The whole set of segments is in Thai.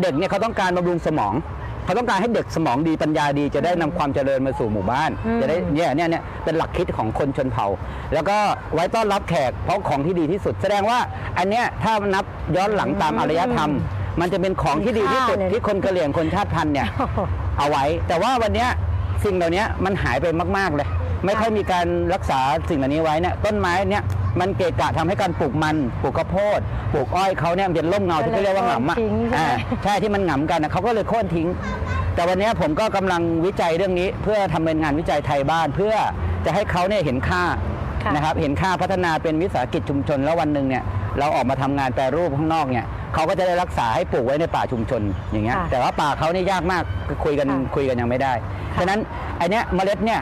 เด็กเนี่ยเขาต้องการบำรุงสมองเขาต้องการให้เด็กสมองดีปัญญาดีจะได้นำความเจริญมาสู่หมู่บ้านอืมจะได้เนี่ยเนี่ยเนี่ยเป็นหลักคิดของคนชนเผ่า แล้วก็ไว้ต้อนรับแขกเพราะของที่ดีที่สุด แสดงว่าอันเนี้ยถ้านับย้อนหลังตามอารยธรรม มันจะเป็นของที่ดีที่สุดมีค่าเลยที่คนกะเหรี่ยงคนชาติพันธุ์เนี่ยโอ้โหเอาไว้ แต่ว่าวันเนี้ยสิ่งเหล่านี้มันหายไปมาก ๆ เลย ไม่ค่อยมีการรักษาสิ่งเหล่านี้ไว้เนี่ยต้นไม้เนี่ยมันเกะกะทำให้การปลูกมันปลูกข้าวโพดปลูกอ้อยเขาเนี่ยมันเป็นร่มเงาที่เขาเรียกว่าหงำอะทิ้งใช่ไหม อ่าใช่ที่มันหงำกันนะเขาก็เลยโค่นทิ้ง แต่วันเนี้ยผมก็กำลังวิจัยเรื่องนี้ เพื่อทำเป็นงานวิจัยไทยบ้าน เพื่อจะให้เขาเนี่ยเห็นค่าค่ะ นะครับเห็นค่าพัฒนาเป็นวิสาหกิจชุมชนแล้ววันหนึ่งเนี่ยเราออกมาทำงานแปรรูปข้างนอกเนี่ยเขาก็จะได้รักษาให้ปลูกไว้ในป่าชุมชนอย่างเงี้ยค่ะแต่ว่าป่าเขานี่ยากมากคุยกันค่ะ คุยกันยังไม่ได้ค่ะฉะนั้นไอเนี้ยเมล็ดเนี่ย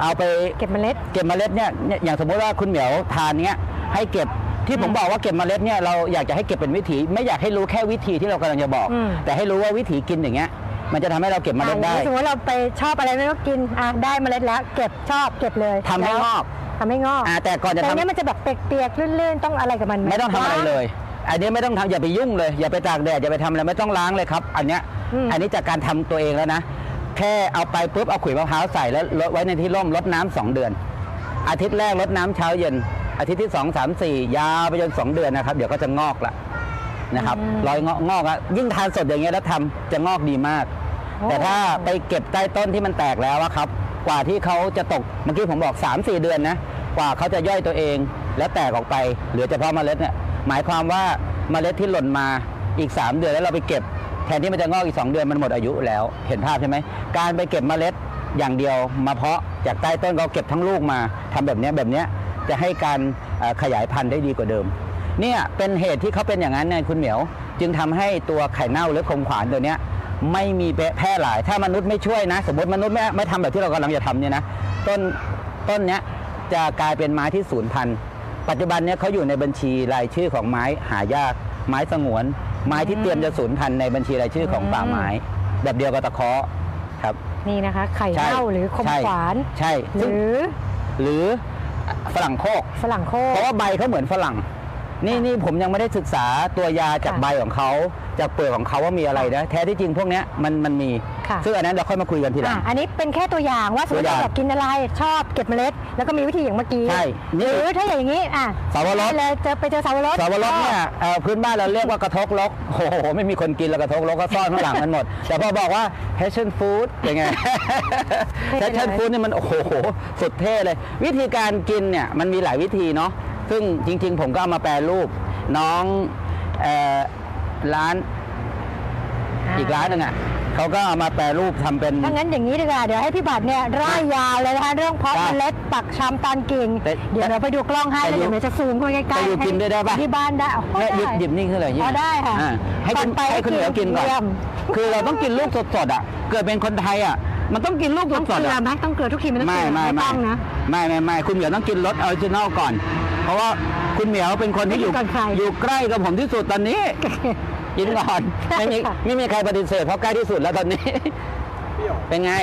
เอาไปเก็บเมล็ด เก็บเมล็ดเนี่ยเนี่ยอย่างสมมติว่าคุณเหมียวทานเนี้ยให้เก็บที่ผมอืมบอกว่าเก็บเมล็ดเนี่ยเราอยากจะให้เก็บเป็นวิถี ไม่อยากให้รู้แค่วิธีที่เรากำลังจะบอก อืม แต่ให้รู้ว่าวิถีกินอย่างเงี้ยมันจะทำให้เราเก็บเมล็ดได้ อะสมมติเราไปชอบอะไรไม่รู้กินอะได้เมล็ดแล้ว เก็บชอบเก็บเลยทำให้แล้วงอก ทำให้งอกอ่าแต่ก่อนจะแต่ทำ เนี้ยมันจะแบบเปียกๆลื่นๆต้องอะไรกับมันห ไม่ต้องทำอะไรเลย อันนี้ไม่ต้องทำอย่าไปยุ่งเลย อย่าไปตากแดดอย่าไปทำอะไรไม่ต้องล้างเลยครับ อันเนี้ย อืม อันนี้จากการทำตัวเองแล้วนะ แค่เอาไปปุ๊บเอาขุยมะพร้าวใส่แล้วลดไว้ในที่ร่มรดน้ำสองเดือน อาทิตย์แรกรดน้ำเช้าเย็น อาทิตย์ที่สองสามสี่ยาวไปจนสองเดือนนะครับ เดี๋ยวก็จะงอกละนะครับรอยงอกงอกอะยิ่งทานสดอย่างเงี้ยแล้วทำจะงอกดีมากโอ้แต่ถ้าไปเก็บใต้ต้นที่มันแตกแล้วอะครับ กว่าที่เขาจะตกเมื่อกี้ผมบอก 3 4 เดือนนะกว่าเขาจะย่อยตัวเองแล้วแตกออกไปเหลือเฉพาะเมล็ดเนี่ยหมายความว่าเมล็ดที่หล่นมาอีก 3 เดือนแล้วเราไปเก็บแทนที่มันจะงอกอีก 2 เดือนมันหมดอายุแล้วเห็นภาพใช่ไหมการไปเก็บเมล็ดอย่างเดียวมาเพาะจากใต้ต้นเขาเก็บทั้งลูกมาทำแบบนี้แบบนี้จะให้การขยายพันธุ์ได้ดีกว่าเดิมเนี่ยเป็นเหตุที่เขาเป็นอย่างนั้นไงคุณเหมียว จึงทำให้ตัวไข่เน่าหรือคมขวานตัวเนี้ยไม่มีแพร่หลาย ถ้ามนุษย์ไม่ช่วยนะ สมมติมนุษย์ไม่ไม่ทำแบบที่เรากำลังจะทำเนี่ยนะต้นต้นเนี้ยจะกลายเป็นไม้ที่สูญพันธุ์ปัจจุบันเนี้ยเขาอยู่ในบัญชีรายชื่อของไม้หายาก ไม้สงวน ไม้ที่เตรียมจะสูญพันธุ์ในบัญชีรายชื่อของป่าไม้ แบบเดียวกับตะเคาะครับ นี่นะคะ ไข่ใช่เน่าหรือคมใช่ ขวาน ใช่หซึ่งรือหรือฝรั่งโคก ฝรั่งโคเพกราะว่าใบเขาเหมือนฝรั่ง นี่นี่ผมยังไม่ได้ศึกษาตัวยาจากค่ะใบของเขาจากเปลือกของเขาว่ามีอะไรนะแท้ที่จริงพวกเนี้ยมันมันมีค่ะ ซึ่งอันนั้นเราค่อยมาคุยกันทีหลัอะง อันนี้เป็นแค่ตัวอย่างว่าสมมติตัวอย่างเราอยากกินอะไรชอบเก็บเมล็ด แล้วก็มีวิธีอย่างเมื่อกี้ใช่นี่หรือถ้าอย่างนี้อะสาวรสไปเลยเจอไปเจอสาวรส สาวรสเนี่ยเอ่อพื้นบ้านเราเรียกว่ากระทกลกโอ้โห ไม่มีคนกินแล้วกระทกลกก็ซ่อนข้างหลังมันหมด แต่พอบอกว่า passion food ยังไง passion food เนี่ยมันโอ้โห สุดเท่เลย วิธีการกินเนี่ยมันมีหลายวิธีเนาะ ซึ่งจริง ๆ ผมก็เอามาแปรรูป น้องเอ่อร้านอีกร้านหนึงอะเขาก็เอามาแปรรูปทำเป็น ถ้างั้นอย่างนี้ดีกว่า เดี๋ยวให้พี่บัตรเนี่ยร่ายยาวเลยนะคะเรื่องเพาะได้เมล็ดปักชำตอนกิ่ง แต่เดี๋ยวเราไปดูกล้องให้แต่แล้วอยู่เดี๋ยวเราจะซูมเข้าไปใกล้แต่อยู่ๆกินด้วยได้ปะ ที่บ้านได้อ๋อเนี่ยหยิบได้ หยิบนี่ขึ้นเลยอ๋อได้ค่ะอ่าให้คุณก่อนไปให้คุณเหนียวกินก่อน เยี่ยม คือเราต้องกินลูกสดๆอะ เกิดเป็นคนไทยอะ มันต้องกินลูกต้องสเกดลืๆออะไหมต้องเกลือทุกทีมันต้องไม่เกลือไม่ไม่ต้องนะ ไม่ไม่ไม่คุณเหมียวต้องกินรสออริจินอลก่อน เพราะว่าคุณเหมียวเป็นคนที่อยู่ไม่กินก่อนใคร อยู่ใกล้กับผมที่สุดตอนนี้ กินก่อนไม่มีค่ะไม่มีใครปฏิเสธเพราะใกล้ที่สุดแล้วตอนนี้ เป็นไง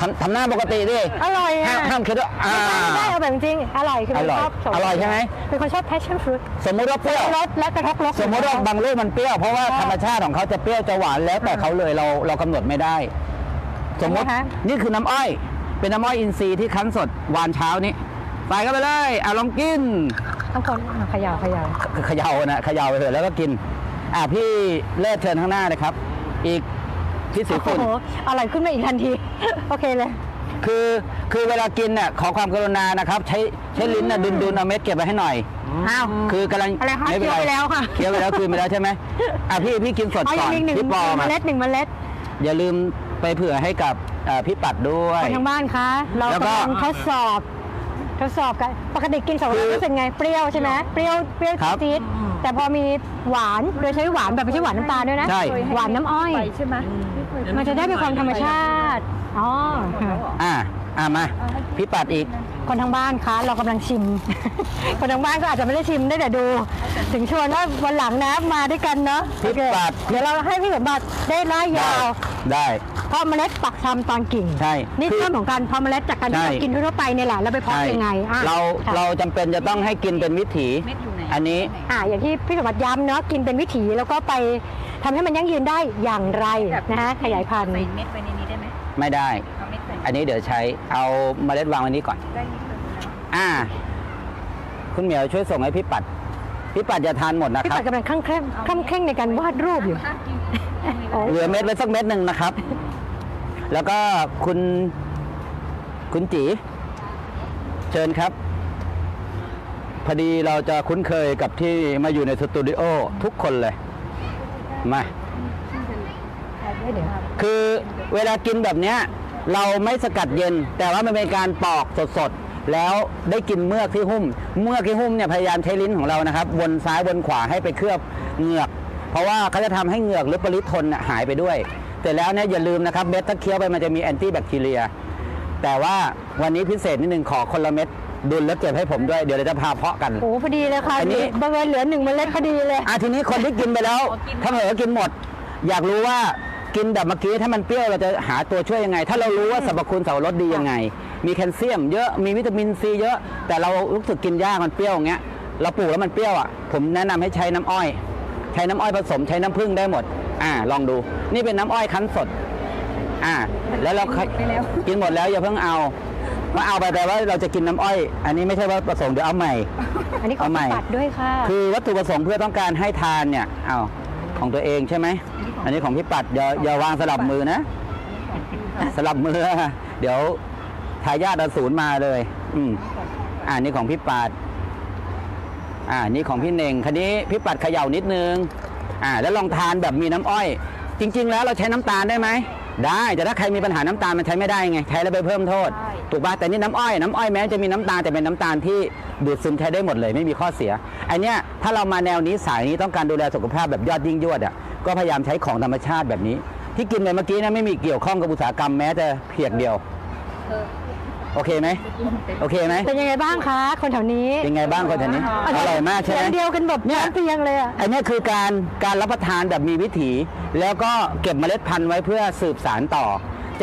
ทำทำหน้าปกติดิอร่อยห้าอะมห้ามคิดว่าอ่า ไม่ได้เอาแบบจริงๆอร่อยคืออเป็นร่อยชอบสอร่อยใช่ไหม เป็นคนชอบ passion fruit สมมุติว่าเปรี้ยว รสและกระทกรส สมมติว่าบางลูกมันเปรี้ยวเพราะว่าค่ะธรรมชาติของเขาจะเปรี้ยวจะหวานแล้วแต่เขาเลยเราเรากำหนดไม่ได้ สมมติใช่ไหมคะ นี่คือน้ำอ้อย เป็นน้ำอ้อยอินทรีย์ที่คั้นสดหวานเช้านี้ ใส่เข้าไปเลยอะลองกินต้องคนอะเขย่าเขย่าเขย่านะเขย่าไปเถอะแล้วก็กินอะพี่เลิศเชิญข้างหน้าเลยครับ อีกพี่สีโอ้ฝุ่นโหอร่อยขึ้นมาอีกทันที โอเคเลย คือคือเวลากินน่ะขอความกรุณานะครับ ใช้ใช้ลิ้นน่ะดุนดุนๆเอาเม็ดเก็บไว้ให้หน่อยอ้าวคือกำลังอะไรคะม่ป็นเคี้ยวไปแล้วค่ะเคี้ยวไปแล้วคืนไปแล้วใช่ไหมอะพี่พี่กินสดเอาอก่ย่าองนนี้หนึ่งพี่ปอหนึ่งมาเมล็ดหนึ่งเมล็ดอย่าลืมไปเผื่อให้กับเอ่อพี่ปัดด้วยคนทางบ้านคะ เราแล้วก็กำลังทดสอบ ทดสอบกัน ปกติกินสองรสรู้สึกไง เปรี้ยวใช่ไหมเปรี้ยว เปรี้ยวครับจี๊ดๆแต่พอมีหวาน โดยใช้หวานแบบไม่ใช่หวานน้ำตาลด้วยนะ ใช่ หวานน้ำอ้อยใช่ไหมมันจะได้เป็นความธรรมชาติ อ๋อ อ่าอ่ามา พี่ปัดอีก คนทางบ้านคะเรากำลังชิม คนทางบ้านก็อาจจะไม่ได้ชิมได้แต่ดู ถึงชวนว่าวันหลังนะมาด้วยกันเนาะพี่โอเคปัดเดี๋ยวเราให้พี่สมบัติได้ไล่ยาว ได้ เพราะเมล็ดปักชำตอนกิ่งใช่นี่คือ เรื่องของการเพาะเมล็ดจากการที่ใช่ เรากินทั่วๆไปเนี่ยแหละแล้วไปเพาะใช่ยังไงอะเราค่ะเราจำเป็นจะต้องให้กินเป็นวิถี เม็ดอยู่ไหนอันนี้ อ่าอย่างที่พี่สมบัติย้ำเนาะกินเป็นวิถีแล้วก็ไปทำให้มันยั่งยืนได้อย่างไรนะคะขยายพันธุ์ ใส่เม็ดไว้ในนี้ได้ไหมไม่ได้ เอาเม็ดใส่อันนี้เดี๋ยวใช้เอาเมล็ดวางไว้นี้ก่อน ได้นิดนึงแล้วอ่า คุณเหมียวช่วยส่งให้พี่ปัด พี่ปัดอย่าทานหมดนะพี่ครับปัดกำลังคลั่งแคล่งคลั่งแคล่งในการวาดรูปอยู่ถ้ากินโอ้ เหลือเม็ดไว้สักเม็ดหนึ่งนะครับ แล้วก็คุณคุณจี เชิญครับ พอดีเราจะคุ้นเคยกับที่มาอยู่ในสตูดิโอทุกคนเลย มา คือเวลากินแบบเนี้ย เราไม่สกัดเย็น แต่ว่ามันเป็นการปอกสดๆ แล้วได้กินเมือกที่หุ้ม เมือกที่หุ้มเนี่ยพยายามใช้ลิ้นของเรานะครับ วนซ้ายวนขวาให้ไปเคลือบเหงือก เพราะว่าเขาจะทำให้เหงือกหรือปริทนน่ะหายไปด้วย แต่แล้วเนี่ยอย่าลืมนะครับเม็ดถ้าเคี้ยวไปมันจะมีแอนตี้แบคทีเรีย แต่ว่าวันนี้พิเศษนิดนึงขอคนละเม็ดดุลแล้วเก็บให้ผมด้วยเดี๋ยวเราจะพาเพาะกันโอ้พอดีเลยค่ะอันนี้บังเอิญเหลือหนึ่งเมล็ดพอดีเลยอะทีนี้คนที่กินไปแล้วถ้าเผลอกินหมด อยากรู้ว่ากินแบบเมื่อกี้ถ้ามันเปรี้ยวเราจะหาตัวช่วยยังไง ถ้าเรารู้ว่าสรรพคุณเสาวรสดียังไง มีแคลเซียมเยอะมีวิตามินซีเยอะ แต่เรารู้สึกกินยากมันเปรี้ยวอย่างเงี้ยเราปลูกแล้วมันเปรี้ยวอะผมแนะนำให้ใช้น้ำอ้อย ใช้น้ำอ้อยผสมใช้น้ำผึ้งได้หมด อ่า ลองดู นี่เป็นน้ำอ้อยคั้นสด อ่า แล้วเรากินหมดแล้วอย่าเพิ่งเอามาเอาไปแต่ว่าเราจะกินน้ำอ้อย อันนี้ไม่ใช่ว่าประสงค์เดี๋ยวเอาใหม่ อันนี้ขอเอาใหม่พี่ปัดด้วยค่ะ คือวัตถุประสงค์เพื่อต้องการให้ทานเนี่ยเอาของตัวเองใช่ไหม อันนี้ของพี่ปัดอย่าอย่าวางสลับมือนะ สลับมือ เดี๋ยวทายาทอสูรมาเลย อืมอ่านี่ของพี่ปัด อ่านี่ของพี่เน่งคันนี้พี่ปัดเขย่านิดนึงอ่าแล้วลองทานแบบมีน้ำอ้อย จริง ๆ แล้วเราใช้น้ำตาลได้ไหมได้แต่ถ้าใครมีปัญหาน้ำตาลมันใช้ไม่ได้ไงใช้แล้วไปเพิ่มโทษ ถูกป่ะแต่นี่น้ำอ้อยน้ำอ้อยแม้จะมีน้ำตาลแต่เป็นน้ำตาลที่ดูดซึมใช้ได้หมดเลยไม่มีข้อเสียอันเนี้ยถ้าเรามาแนวนี้สายนี้ต้องการดูแลสุขภาพแบบยอดยิ่งยวดอะก็พยายามใช้ของธรรมชาติแบบนี้ ที่กินไปเมื่อกี้นะไม่มีเกี่ยวข้องกับอุตสาหกรรมแม้แต่เพียงเดียว โอเคไหมโอเคไหมเป็นยังไงบ้างคะ คนแถวนี้เป็นไงบ้างคนแถวนี้อร่อยมากใช่ไหมเสียงเดียวกันแบบเนี่ยพร้อมเพรียงเลยอะอันนี้คือการการรับประทานแบบมีวิถี แล้วก็เก็บเมล็ดพันธุ์ไว้เพื่อสืบสารต่อ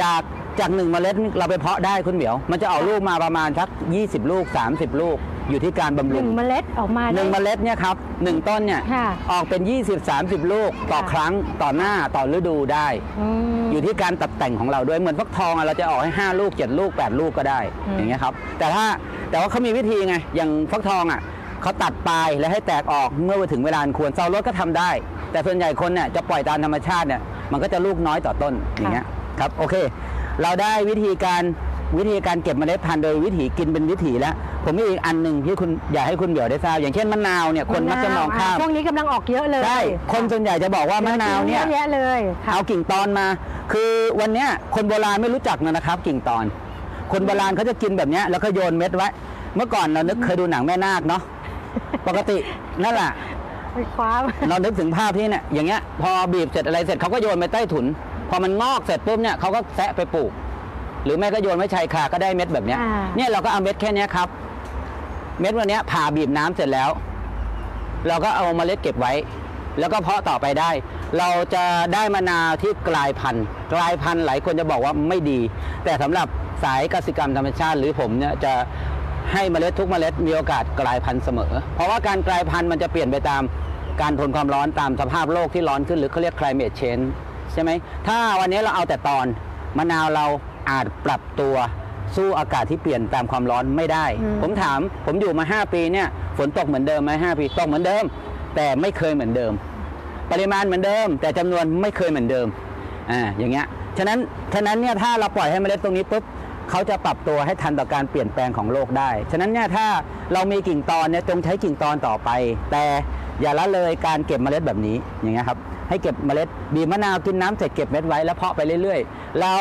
จากจากหนึ่งเมล็ดเราไปเพาะได้คุณเหมียว มันจะออกลูกมาประมาณสัก 20 ลูก 30 ลูก อยู่ที่การบำหรุนึ่งงเมล็ดออกมาหนึ่งเมได้ ล็ดเนี่ยครับหนึ่งต้นเนี่ยค่ะ ออกเป็น 20-30 ลูกต่อค่ะครั้งต่อหน้าต่อฤดูได้ อืม อยู่ที่การตัดแต่งของเราด้วยเหมือนฟักทองอะเราจะออกให้ 5 ลูก 7 ลูก 8 ลูกก็ได้อืม อย่างเงี้ยครับ แต่ถ้าแต่ว่าเขามีวิธีไงอย่างฟักทองอะเขาตัดปลายแล้วให้แตกออกเมื่อไปถึงเวลาอันควรเซารถก็ทำได้ แต่ส่วนใหญ่คนเนี่ยจะปล่อยตามธรรมชาติเนี่ยมันก็จะลูกน้อยต่อต้นอย่างเงี้ยครับโอเค เราได้วิธีการ วิธีการเก็บเมล็ดพันธุ์โดยวิธีกินเป็นวิถีแล้ว ผมมีอีกอันหนึ่งที่คุณอยากให้คุณเบี่ยวได้ทราบ อย่างเช่นมะนาวเนี่ยคนมักจะมองข้ามช่วงนี้กำลังออกเยอะเลยใช่คนส่วนใหญ่จะบอกว่ามะนาวเนี่ยเยอะแยะเลยค่ะเอากิ่งตอนมา คือวันเนี้ยคนโบราณไม่รู้จักนะครับ กิ่งตอน คนโบราณเขาจะกินแบบเนี้ยแล้วก็โยนเม็ดไว้ เมื่อก่อนเรานึกเคยดูหนังแม่นาคเนาะปกตินั่นแหละไปคว้าเรานึกถึงภาพที่เนี่ยอย่างเงี้ยพอบีบเสร็จอะไรเสร็จเขาก็โยนไปใต้ถุน พอมันงอกเสร็จปุ๊บเนี่ยเขาก็แซะไปปลูก หรือไม่ก็โยนไว้ชายคาก็ได้เม็ดแบบเนี้ยอ่า เนี่ยเราก็เอาเม็ดแค่เนี้ยครับ เม็ดวันเนี้ยผ่าบีบน้ำเสร็จแล้ว เราก็เอาเมล็ดเก็บไว้ แล้วก็เพาะต่อไปได้ เราจะได้มะนาวที่กลายพันธุ์กลายพันธุ์หลายคนจะบอกว่าไม่ดี แต่สำหรับสายกสิกรรมธรรมชาติ หรือผมเนี่ยจะให้เมล็ดทุกเมล็ดมีโอกาสกลายพันธุ์เสมอ เพราะว่าการกลายพันธุ์มันจะเปลี่ยนไปตามการทนความร้อนตามสภาพโลกที่ร้อนขึ้นหรือเขาเรียก climate change ใช่ไหมถ้าวันนี้เราเอาแต่ตอนมะนาวเรา อาจปรับตัวสู้อากาศที่เปลี่ยนตามความร้อนไม่ได้อืมผมถามผมอยู่มา 5 ปีเนี่ยฝนตกเหมือนเดิมไหม5ปีตกเหมือนเดิม แต่ไม่เคยเหมือนเดิม ปริมาณเหมือนเดิม แต่จำนวนไม่เคยเหมือนเดิมอ่าอย่างเงี้ยฉะนั้นฉะนั้นเนี่ยถ้าเราปล่อยให้เมล็ดตรงนี้ปุ๊บเขาจะปรับตัวให้ทันต่อการเปลี่ยนแปลงของโลกได้ ฉะนั้นเนี่ยถ้าเรามีกิ่งตอนเนี่ยจงใช้กิ่งตอนต่อไป แต่อย่าละเลยการเก็บเมล็ดแบบนี้อย่างเงี้ยครับให้เก็บเมล็ดบีบมะนาวกินน้ำเสร็จเก็บเม็ดไว้แล้วเพาะไปเรื่อย ๆ เรา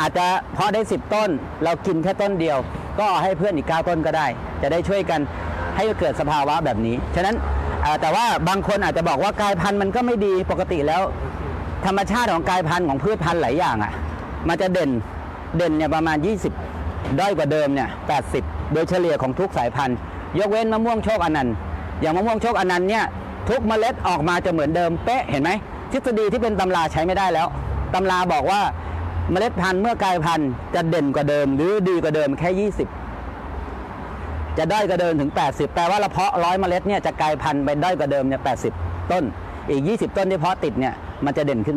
อาจจะเพาะได้ 10 ต้น เรากินแค่ต้นเดียว ก็ให้เพื่อนอีก 9 ต้นก็ได้ จะได้ช่วยกันให้เกิดสภาวะแบบนี้ ฉะนั้นแต่ว่าบางคนอาจจะบอกว่ากายพันธุ์มันก็ไม่ดีปกติแล้ว ธรรมชาติของกายพันธุ์ของพืชพันธุ์หลายอย่างอะ มันจะเด่นเด่นเนี่ยประมาณ 20 ด้อยกว่าเดิมเนี่ย80 โดยเฉลี่ยของทุกสายพันธุ์ ยกเว้นมะม่วงโชคอนันต์อย่างมะม่วงโชคอนันต์เนี่ยทุกเมล็ดออกมาจะเหมือนเดิมเป๊ะเห็นไหมทฤษฎีที่เป็นตำราใช้ไม่ได้แล้วตำราบอกว่า เมล็ดพันธุ์เมื่อกลายพันธุ์จะเด่นกว่าเดิม หรือดีกว่าเดิมแค่ 20 จะด้อยกว่าเดิมถึง 80 แปลว่าเราเพาะร้อยเมล็ดเนี่ยจะกลายพันธุ์ไปด้อยกว่าเดิมเนี่ยแปต้น อีก 20 ต้นที่เพาะติดเนี่ยมันจะเด่นขึ้น